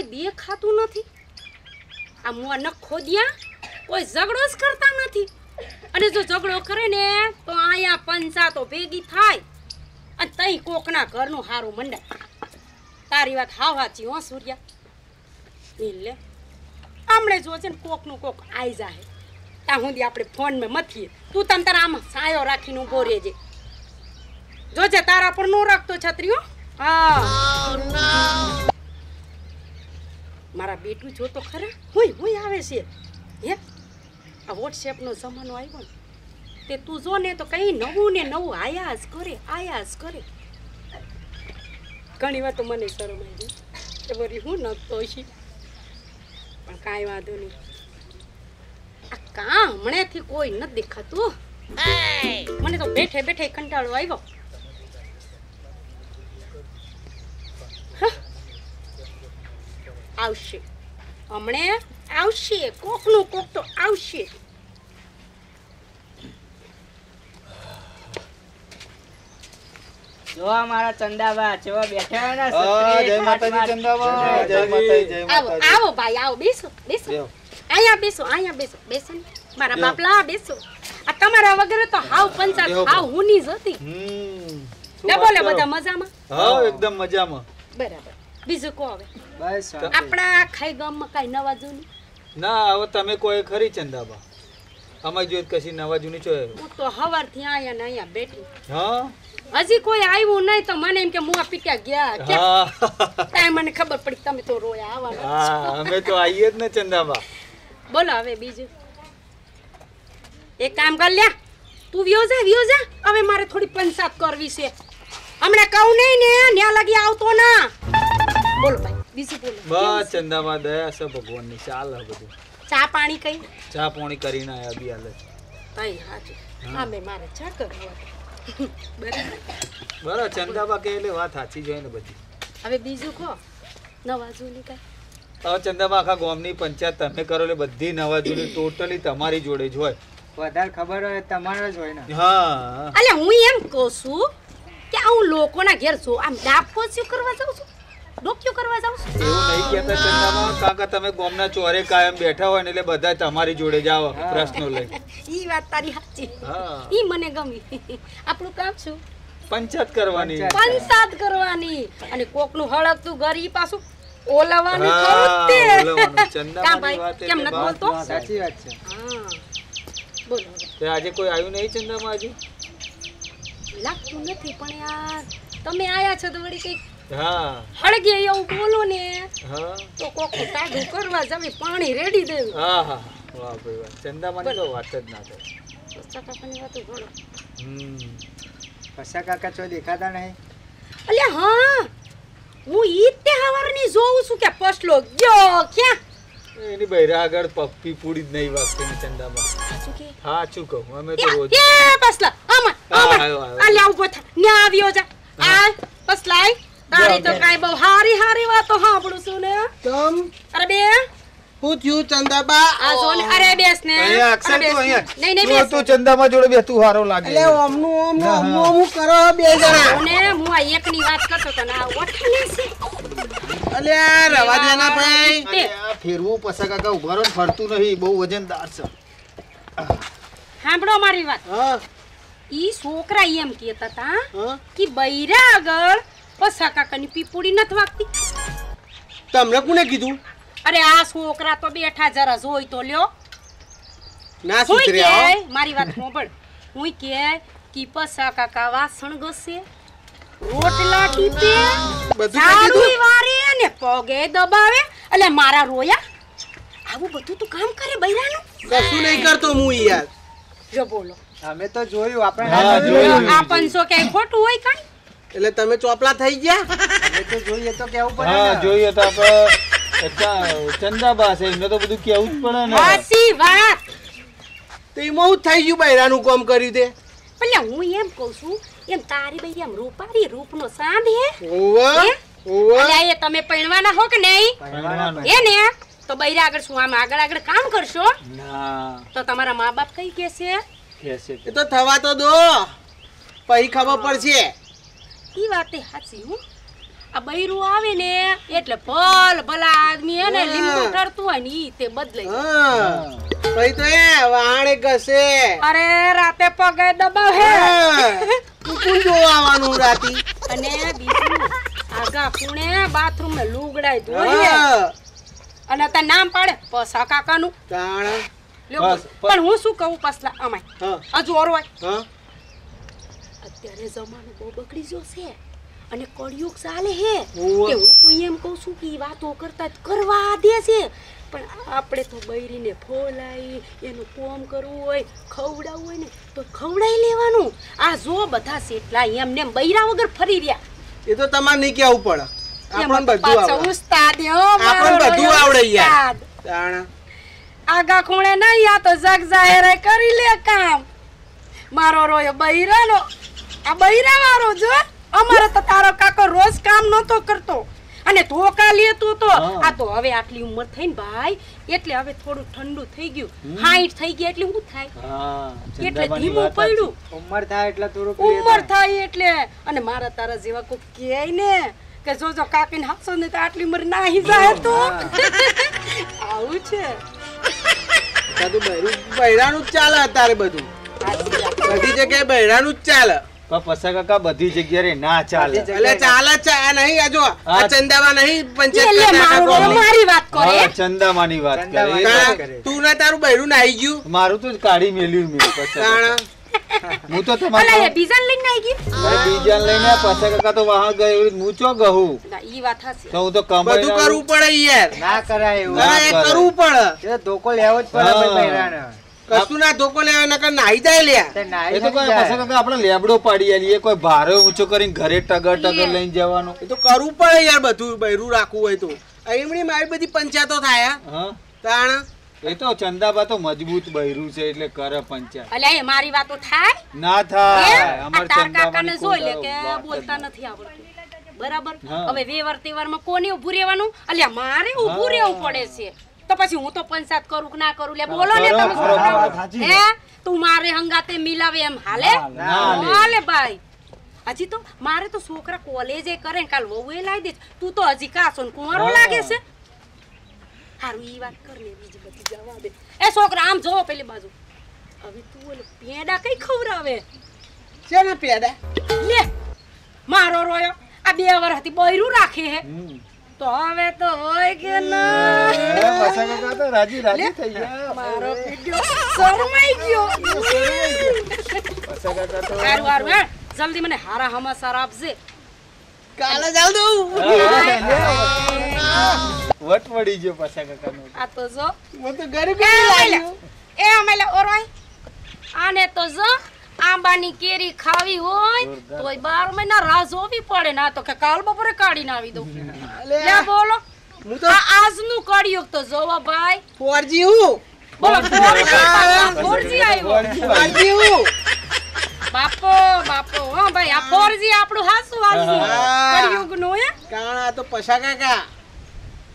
કોઈ દેખાતું નથી? આ મુઆ નખો ખોદ્યા, કોઈ ઝઘડો જ કરતા નથી. અને જો ઝઘડો કરે ને, તો આયા પંચાતો ભેગી થાય. અને તઈ કોકના ઘરનું હારું મંડાય તારી વાત હાવ હાચી હો, સૂર્યા. એટલે લે આમણે જો ને કોકનું કોક આઈ જાહે. ત્યાં સુધી આપણે ફોનમાં મથીએ. તું તમ તારા આમ સાયો રાખીને ઊભો રહેજે. જોજે, તારા પર નો રાખતો છત્રીઓ હા. મારા બેટું જો તો ખરા. હોય હોય આવે છે. હે? આ વોટ્સએપનો જમાનો આવ્યો ને. તે તું જો ને તો કઈ નવું ને નવું આયા જ કરે આયા જ કરે. ઘણી વાર તો મને શરમ આવી. કે વળી હું નતો છી પણ કાંઈ વાંધો નહીં. આ કાં હમણાંથી કોઈ નથી દેખાતું મને તો બેઠે બેઠે કંટાળો આવ્યો. આવશે. હમણે આવશે કોકનું કોક તો આવશે. જો અમારા ચંદાબા જેવા બેઠા ને જય માતાજી ચંદાબા જય માતાજી. જય માતાજી. આવો ભાઈ આવો બેસો બેસો. બેહો. બેસો અહીંયા બેસો બેસો મારા બેહો. બાપલા બેસો. આ તમારા વગર તો હાવ પંચાયત હાવ હુની જ હતી. ને બોલે બધા મજામાં? હા એકદમ મજામાં. બરાબર. બીજું કો હવે બસ આપણા ખાઈ ગામમાં કઈ નવા જૂની? ના હવે તમે કોઈ ખરી ચંદાબા અમાર જોઈ કશી નવા જૂની છો? હું તો હવારથી આયા ને આયા બેઠી. હા? હજી કોઈ આવ્યું નહીં તો મને એમ કે મુઆ પીટ્યા ગયા. કે તાય મને ખબર પડી તમે તો રોયા આવવાના હા અમે તો આઈએ જ ને ચંદાબા બોલો હવે બીજું. એક કામ કર લ્યા તું વ્યો જા વ્યો જા. હવે મારે થોડી પંચાયત કરવી છે. હમણાં કહું નહીં ને ન્યા લગી આવતો ના. બોલો ભાઈ બીજું બોલો. બસ ચંદામાં દયા છે ભગવાનની ચાલ હે બધું. ચા પાણી કઈ? ચા પાણી કરીને આયા બી હાલે. તઈ હાજુ હા. મે મારે ચા કરવું બરાબર? બરાબર ચંદાબા કે એટલે વાત સાચી જ હોય ને બધી. હવે બીજું કહો. નવા જૂની કઈ? હવે ચંદાબા આખા ગામની પંચાયત તમે કરો એટલે બધી નવા જૂની ટોટલી તમારી જોડે જ હોય. વધારે ખબર હોય તમારે જ હોય ને. હા. અલે હું એમ કહું છું કે હું લોકોના ઘેર છું આમ ડાપો શું કરવા જાઉં છું? ડોક્યું કરવા જાવ છું. એવું નહીં કહેતા ચંદામાં? કાકા તમે ગોમના ચોરે કાયમ બેઠા હોય ને એટલે બધા તમારી જોડે જાવ પ્રશ્નો લઈ. ઈ વાત તારી સાચી. હા. ઈ મને ગમી. આપણું કામ શું? પંચાયત કરવાની. પંચાયત. કરવાની. અને કોકનું હળગતું ઘર ઈ પાછું ઓલાવાનું ખરું તે. કાં ભાઈ? વાત કેમ નથી બોલતો? સાચી વાત છે. હા. બોલો તે આજે કોઈ આવ્યું નહીં ચંદામાં આજે લાગતું નથી પણ યાર તમે આયા છો તો વળી કંઈક હા. હળગે એવું બોલો ને હા. તો કોક ટાઢું કરવા જવી પાણી રેડી દેવું. હા હા વાહ ભાઈ વાહ. ચંદામાની તો વાત જ ના થાય. કાકાની વાતો બોલો. હમ. કશા કાકા છો દેખાતા નહીં? અલ્યા હા. હું ઈ જ તે હવારની જોઉં છું કે પસલો ગયો ક્યાં? એની બૈરા આગળ પપ્પી પૂડી જ નહીં વાગતી ને ચંદામાં. હા શું કહું અમે તો રોજ એ પસલા. આમાં આમાં. આવ્યો, આવ્યો. અલ્યા ઊભો થા. ન્યા આવ્યો જા. આ પસલાય. તારી તો કાઈ બહુ હારી હારી વાતો સાંભળું છું ને. તમ અરે બે. હું થયું ચંદાબા? આ અરે બેસ ને. અહીંયા અક્ષર અરે બેસ. તું ને. અહીંયા. નહીં નહીં બેસ. તું ચંદામાં જોડે બેઠું હારો લાગે. એટલે ઓમનું ઓમનું ઓમનું ઓમનું કરો બે જણા. અને હું આ એકની વાત કરતો તો આ ઓઠાની છે. અલ્યા રવા દે ભાઈ અરે ફેરવું પસા કાકા ઊભા રહો ફરતું નહીં બહુ વજનદાર છે. સાંભળો મારી વાત. હા. ઈ છોકરા એમ કહેતા હતા કે બૈરા આગળ પસા કાકાની પીપુડી નથી વાગતી. તમને કોને કીધું? અરે આ છોકરા તો બેઠા જરા જોઈ તો લ્યો. ના હું મારી વાત સાંભળ. હું કે કી પસા કાકા વાસણ ઘસે રોટલા ટીપે બધું કીધું. વારે ને પગે દબાવે. એટલે મારા રોયા આવું બધું તું કામ કરે બૈરાનું? કશું નહીં કરતો હું યાર. જો બોલો. અમે તો જોયું આપણે. આ પંચસો ક્યાંય ખોટું હોય કાંઈ? એટલે તમે ચોપલા થઈ ગયા? જોઈએ તો કેવું પડે હા જોઈએ તો આપણે ચંદાબા છે એમને તો બધું કેવું જ પડે ને. સાચી વાત તો એમાં હું થઈ ગયું બૈરાનું કામ કર્યું તે? એટલે હું એમ કહું છું એમ તારી બૈરી એમ રૂપારી રૂપનો સાંદ હે? ઓવા ઓવા એ તમે પૈણવાના હો કે નહીં. એ ને? તો બૈરા આગળ શું આમ આગળ આગળ કામ કરશો? ના. તો તમારા મા બાપ કઈ કહેશે? કહેશે એ તો થવા તો દો. પછી ખબર પડશે. ઈ વાતે સાચી હું. આ બૈરું આવે ને એટલે ભલ ભલા આદમી હે ને હા. લીંબુ ટરતું હોય ને ઈ તે બદલાઈ ભાઈ તો એ વાણે ઘસે. અરે રાતે પગે દબાવે કોણ આવવાનું રાતી? અને બીજું આગા પુણે બાથરૂમમાં લુગડાય ધોઈએ અને તા નામ પાડે પસા કાકાનું. તાણ. પણ હું શું કહું પસલા અમાય હજુ ઓરવાય. અત્યારે જમાનો બહુ બગડી ગયો છે અને કળિયુગ ચાલે હે કે હું તો એમ કહું છું કે વાતો કરતા જ કરવા દે છે. પણ આપણે તો બૈરીને ફોલાઈ એનું કોમ કરવું હોય ખવડાવવું હોય ને તો ખવડાવી લેવાનું. આ જો બધા સેટલા એમને બૈરા વગર ફરી રહ્યા. એ તો તમારે નહીં કેવું પડે. આપણને બધું આવડે. ઉસ્તાદ આપણને બધું આવડે યાર. આગા ખૂણે નહીં આ તો જગ જાહેર કરી લે કામ. મારો રોયો બૈરાનો આ બૈરા વાળો જો અમારે તો તારો કાકો રોજ કામ નતો કરતો. અને ધોકા લેતો તો. આ તો હવે આટલી ઉંમર થઈ ને ભાઈ એટલે હવે થોડું ઠંડુ થઈ ગયું. હાઈટ થઈ ગઈ એટલે શું થાય? એટલે ધીમું પડ્યું. ઉંમર થાય એટલે ઉંમર થાય. એટલે. અને મારા તારા જેવા કોઈ કહે ને કે જો જો કાકીને હાસો ને તો આટલી ઉંમર નાહી જાય તો. આવું છે. બધું બૈરું બૈરાનું જ ચાલે અત્યારે બધું. બધી જગ્યાએ બૈરાનું જ ચાલે. પણ પસા કાકા બધી જગ્યાએ ના ચાલે. એટલે ચાલે છે નહીં આ પંચાયત મારો વાત કરે. ચંદામાની વાત તો- ને તારું બૈરું નાઈ ગયું. મારું તો કાઢી મેલ્યું મેં પસા હું તો તમારે બીજાને લઈને આવી ગઈ? બીજાને લઈને પસા કાકા તો વાહ ગયો હું ચો ગહું? ઈ વાત હાચી. તો હું તો કમાઈ બધું કરવું પડે યાર. ના કરાય એવું. કરવું પડે. તો ધોકો લેવો જ પડે ભાઈ. કશું ના ધોકો લેવા નકર નાઈ જાય લ્યા. એ તો કોઈ નથી કાકા આપણે લેબડો પાડી આલીએ કોઈ ભારે ઊંચો કરીને ઘરે ટગર ટગર લઈને જવાનું. એ તો કરવું પડે યાર બધું બૈરું રાખવું હોય તો. એમની મારી બધી પંચાયતો થાય હા. તાણ? એ તો ચંદાબા તો મજબૂત બૈરું છે એટલે કરે પંચાયત. અલ્યા, એ મારી વાતો થાય? ના થાય. અમાર તાર જોઈ લે કે બોલતા નથી આવડતું. બરાબર. હવે વેવર તહેવારમાં કોને ઊભું રહેવાનું? અલ્યા મારે ઊભું રેવું રહેવું પડે છે. તો પછી હું તો પંચાયત કરું કે ના કરું? લે બોલો ને તમે હે? તું મારે હંગાતે મિલાવે એમ હાલે? હાલે. ભાઈ. હજી તો મારે તો છોકરા કોલેજે કરે કાલ વહુ એ લાવી દે તું તો હજી કાસો ને કુંવારો લાગે છે. હારું ઈ વાત કર લે બીજી બધી જવા દે એ છોકરા આમ જોવો પેલી બાજુ. હવે તું ઓલો પેડા કઈ ખવડાવે? છે ને પેડા? લે મારો રોયો. આ બે વર્ષથી બૈરું રાખે હે. તો હવે તો હોય કે ના? પાછા કાકા તો રાજી રાજી થઈ ગયા. મારો પીડ્યો શરમાઈ ગયો. પાછા કાકા તો હારું હારું હે જલ્દી મને હારા હમાસાર આપજે. કાલે જાવ દઉં. વટ પડી ગયો પાછા કાકા નો આ તો જો. હું તો ગરીબ એ અમેલા ઓરોય આને તો જો. આંબાની કેરી ખાવી હોય તો બાર મહિના રાહ જોવી પડે ના તો કે કાલ બપોરે કાઢીને આવી દઉં. લે બોલો. હું તો આજનું કળિયુગ તો જોવો ભાઈ. ફોરજી હું? બોલો ફોરજી આવ્યો. ફોરજી હું? બાપો બાપો હો ભાઈ આ ફોરજી આપણું હાસું હાસુ. કળિયુગનું હે? તો પછા કાકા.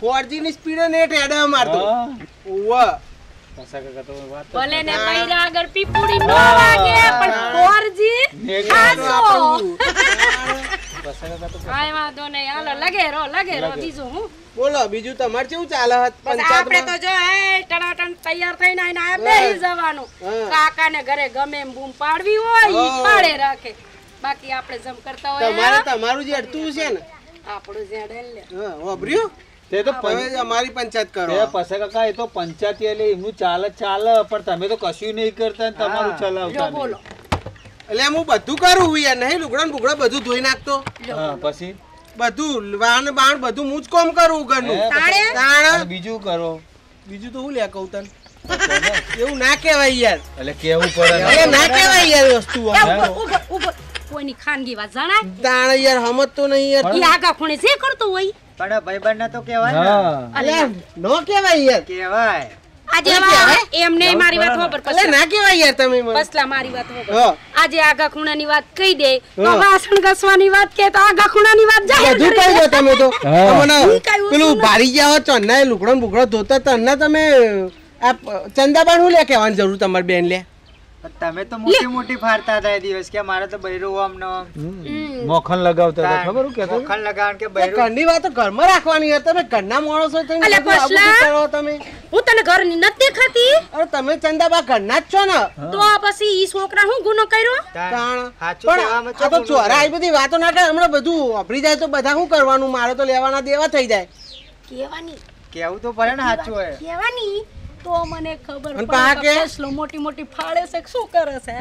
ફોરજી ની સ્પીડ ને હેડે મારતો હા. ઓવ પસા કાકા તો ભલે ને પૈરા આગળ પીપુડી ન. વાગે પણ ફોરજી નેટ હાસો પસા કાકા તો કાંઈ વાંધો નહીં. હાલો લગે રો લગે રો બીજું હું? બોલો બીજું તમારે કેવું ચાલે હત આપણે તો જો એ ટણાટણ તૈયાર થઈને આઈને આ બેહી જવાનું. કાકાને ઘરે ગમે એમ બૂમ પાડવી હોય ઈ પાડે રાખે. બાકી આપણે જમ કરતા હોય તમારે તમારું જે અડતું છે ને. આપણું જ્યાં લે. હા તે તો અમારી પંચાયત કરો. પસા કાકા એ તો પંચાયત એટલે એમનું ચાલે ચાલે પણ તમે તો કશું નહીં કરતા તમારું. ચલાવતા બોલો. એટલે હું બધું કરું હું યાર નહીં લુગડા ને બુગડા બધું ધોઈ નાખતો. હા પછી? બધું વાણ બાણ બધું હું જ કોમ કરું ઘરનું. બીજું કરો. બીજું તો હું લે કહું તને. એવું ના કહેવાય યાર. એટલે કેવું પડે ના? કહેવાય યાર વસ્તુ. કોઈની ખાનગી વાત જણાય. તાણ યાર હમત તો નહીં યાર. ઈ આગા ખૂણે જે કરતો હોય. પણ ભાઈબંધને તો કહેવાય ને. નો કહેવાય યાર. કહેવાય. આજે? એમ નહીં મારી વાત ખબર પડે ના કહેવાય યાર તમે બસલા મારી વાત ખબર આજે આગા ખૂણાની વાત કહી દે તો વાસણ ઘસવાની વાત કે તો આગા ખૂણાની વાત જાય બધું કહી દો તમે તો. વસ્તુ પેલું ભારી ગયા હો ચન્ના લુકડો બુકડો ધોતા તન્ના તમે આ ચંદા ચંદાબાન હું લે કહેવાની જરૂર તમારી બેન લે? તમે તો મોટી મોટી ફાડતા હતા એ દિવસ કે મારે તો બૈરું આમ ને મોખન લગાવતા હતા ખબર કે મોખણ લગાવણ કે બૈરું? ઘરની વાતો ઘરમાં રાખવાની હતી તમે ઘરના માણસો થઈને અલે પછલા. કરો તમે. હું તને ઘરની નથી દેખાતી? અરે તમે ચંદાબા ઘરના જ છો ને. તો પછી ઈ છોકરા હું ગુનો કર્યો? તાણ. પણ આ તો ચોરા આવી બધી વાતો ના કરે હમણાં બધું વાપરી જાય તો બધા શું કરવાનું? મારે તો લેવાના દેવા થઈ જાય. કેવાની? કેવું તો પડે ને સાચું હોય કેવાની? તો મને ખબર પડે પા કે કે? મોટી મોટી ફાળે છે શું કરે છે?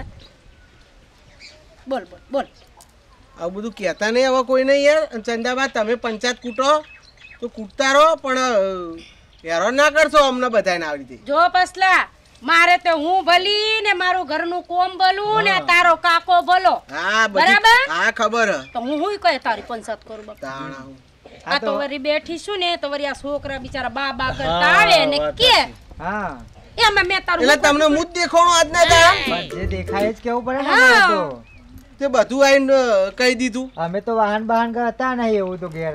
બોલ બોલ બોલ. આવું બધું કહેતા નહીં હવે કોઈ નહીં યાર ચંદાબા તમે પંચાયત કૂટો તો કૂટતા રહો પણ હેરાન ના કરશો અમને બધાને આવી રીતે. જો પસલા મારે તો હું ભલી ને મારું ઘરનું કોમ ભલું ને તારો કાકો ભલો. હા બરાબર? હા ખબર. હે. તો હું હું કહે તારી પંચાયત કરું બાપ? આ તો વરી બેઠી છું ને તો વરી આ છોકરા બિચારા બા બા કરતા આવે ને કે. હા. એમાં મેં તારું એટલે તમને મુદ્દે દેખાણો આજના દાડા જે દેખાય જ કેવું પડે ને હા. તો. તે બધું આઈને કહી દીધું. અમે તો વાહન બહાન હતા નહીં એવું તો ઘેર.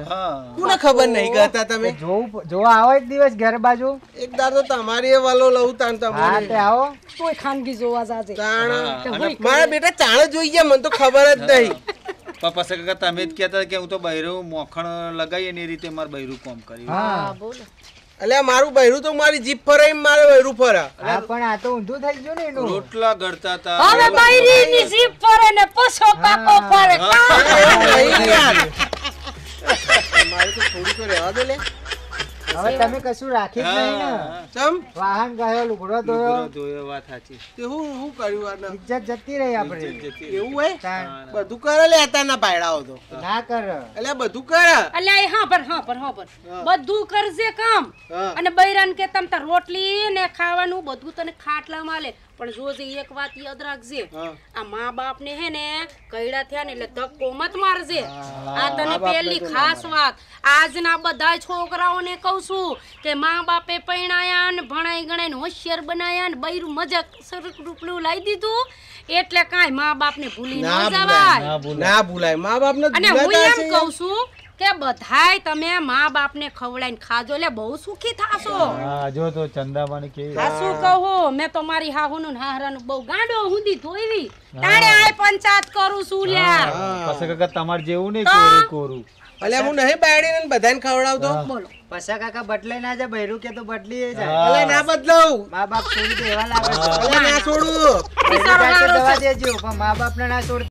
કોને ખબર નહીં કહેતા તમે? જોવું જોવા આવો એક દિવસ ઘેર બાજુ. એક દાર તો તમારી એ વાલો લઉં તાણ હા તે આવો. કોઈ ખાનગી જોવા જાજે. તાણ. મારા બેટા ચાણ જોઈ ગયા મને તો ખબર જ નહીં. પપ્પા સગા તમે જ કહેતા કે હું તો બૈરું મોખણ લગાવીએ ને એ રીતે મારે બૈરું કોમ કર્યું. હા બોલો. અલ્યા મારું બૈરું તો મારી જીભ ફરે મારે બૈરું ફરે હા પણ આ તો ઊંધું થઈ ગયું ને એનું. રોટલા ગળતા હતા. હવે બૈરીની જીભ ફરે ને પછો પાકો ફરે નહીં યાર. મારે તો થોડું તો રહેવા દે લે. હવે તમે કશું રાખી જ નહીં ને. ચમ? વાહન ગયો લુગડો ધોયો લુગડો ધોયો, વાત સાચી. તે હું હું કર્યું આને? ઇજ્જત જતી રહી આપણે. એવું હોય? બધું કરે લે અત્યારના પાયડાઓ તો. ના કર. એટલે બધું કર. એટલે એ હા પર હા પર હા પર બધું કરજે કામ. અને બૈરાન કે તમ તાર રોટલી ને ખાવાનું બધું તને ખાટલા માલે પણ જોજે એક વાત યાદ રાખજે આ મા બાપ ને હે ને કઈડા થયા ને એટલે ધક્કો મત મારજે. આ તને પેલી ખાસ વાત. આજના બધા છોકરાઓને કહું છું કે મા બાપે પૈણાયા ને ભણાઈ ગણાઈને હોશિયાર બનાયા ને બૈરું મજાક રૂપલું લાવી દીધું એટલે કાંઈ મા બાપને ભૂલી ના જવાય. ના ભૂલાય. મા બાપ ને અને હું એમ કહું છું કે બધાય તમે મા બાપને ખવડાવીને ખાજો એટલે બહુ સુખી થાશો. હા જો તો ચંદામાની કેવી આ શું કહું? મેં તો મારી હાહુનું ને હાહરાનું બહુ ગાંડો હુંદી ધોઈવી. તાણે આય પંચાયત કરું છું લ્યા. પછી કાકા તમારે જેવું નહીં કોરું કોરું. અલે હું નહીં બાયડી ને બધાને ખવડાવતો? બોલો. પછા કાકા બદલે ના જાય બૈરું કે તો બદલી જાય. અલે ના બદલાવ. મા બાપ છોડી દેવા લાગે અલે ના છોડું. દવા દેજો પણ મા બાપ ને ના છોડ